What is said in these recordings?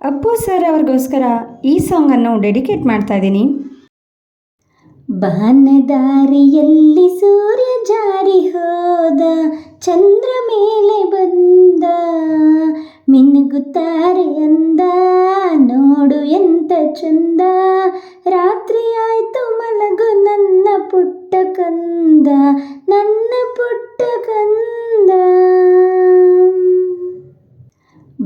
Appu sir ಅವ್ರಿಗೋಸ್ಕರ ಈ ಸಾಂಗನ್ನು dedicate ಮಾಡ್ತಾ ಇದ್ದೀನಿ. ಬಾನದಾರಿಯಲ್ಲಿ ಸೂರ್ಯ ಜಾರಿ ಹೋದ, ಚಂದ್ರ ಮೇಲೆ ಬಂದ, ಮಿನುಗುತ್ತಾರೆ ಅಂದ, ನೋಡು ಎಂತ ಚಂದ, ರಾತ್ರಿ ಆಯ್ತು ಮಲಗು ನನ್ನ ಪುಟ್ಟ ಕಂದ ನನ್ನ ಪುಟ್ಟ ಕಂದ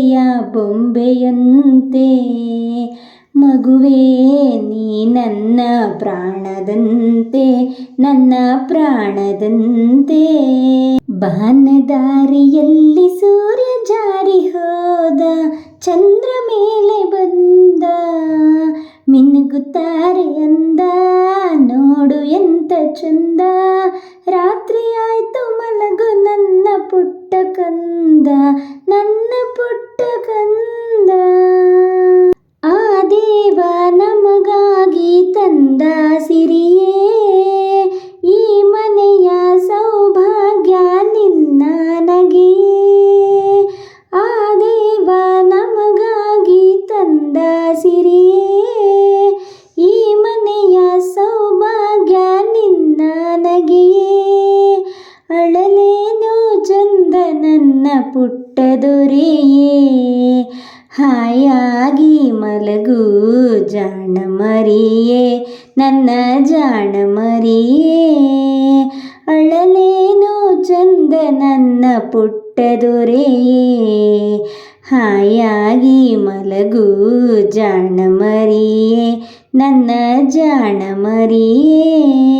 ಸಕ್ಕರೆಯ ಬೊಂಬೆಯಂತೆ, ಮಗುವೇ, ನೀ ನನ್ನ ಪ್ರಾಣದಂತೆ ನನ್ನ ಪ್ರಾಣದಂತೆ. ಬಾನದಾರಿಯಲ್ಲಿ ಸೂರ್ಯ ಜಾರಿ ಹೋದ, ಚಂದ್ರ ಮೇಲೆ ಬಂದ, ಮಿನುಗುತ್ತಾರೆ ಅಂದ, ನೋಡು ಎಂತ ಚಂದ, ರಾತ್ರಿ ಆಯ್ತು ಮಲಗು ನನ್ನ ಪುಟ್ಟ ಕಂದ ಚಂದ ನನ್ನ ಪುಟ್ಟ ದೊರೆಯೇ ಹಾಯಾಗಿ ಮಲಗು ಜಾಣ ಮರಿಯೇ, ನನ್ನ ಜಾಣ ಮರಿಯೇ. ಅಳಲೇನು ಚಂದ ನನ್ನ ಪುಟ್ಟ ದೊರೆಯೇ ಹಾಯಾಗಿ ಮಲಗು ಜಾಣ ಮರಿಯೇ, ನನ್ನ ಜಾಣ ಮರಿಯೇ.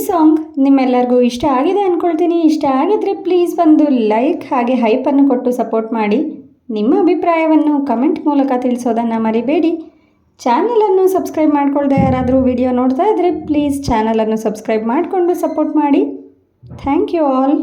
ಸಾಂಗ್ ನಿಮ್ಮೆಲ್ಲರಿಗೂ ಇಷ್ಟ ಆಗಿದೆ ಅಂದ್ಕೊಳ್ತೀನಿ ಇಷ್ಟ ಆಗಿದ್ರೆ ಪ್ಲೀಸ್ ಬಂದು ಲೈಕ್ ಹಾಗೆ ಹೈಪನ್ನು ಕೊಟ್ಟು ಸಪೋರ್ಟ್ ಮಾಡಿ. ನಿಮ್ಮ ಅಭಿಪ್ರಾಯವನ್ನು ಕಮೆಂಟ್ ಮೂಲಕ ತಿಳಿಸೋದನ್ನು ಮರಿಬೇಡಿ. ಚಾನಲನ್ನು ಸಬ್ಸ್ಕ್ರೈಬ್ ಮಾಡ್ಕೊಳ್ದೆ ಯಾರಾದರೂ ವಿಡಿಯೋ ನೋಡ್ತಾ ಇದ್ದರೆ ಪ್ಲೀಸ್ ಚಾನಲನ್ನು ಸಬ್ಸ್ಕ್ರೈಬ್ ಮಾಡಿಕೊಂಡು ಸಪೋರ್ಟ್ ಮಾಡಿ. Thank you all.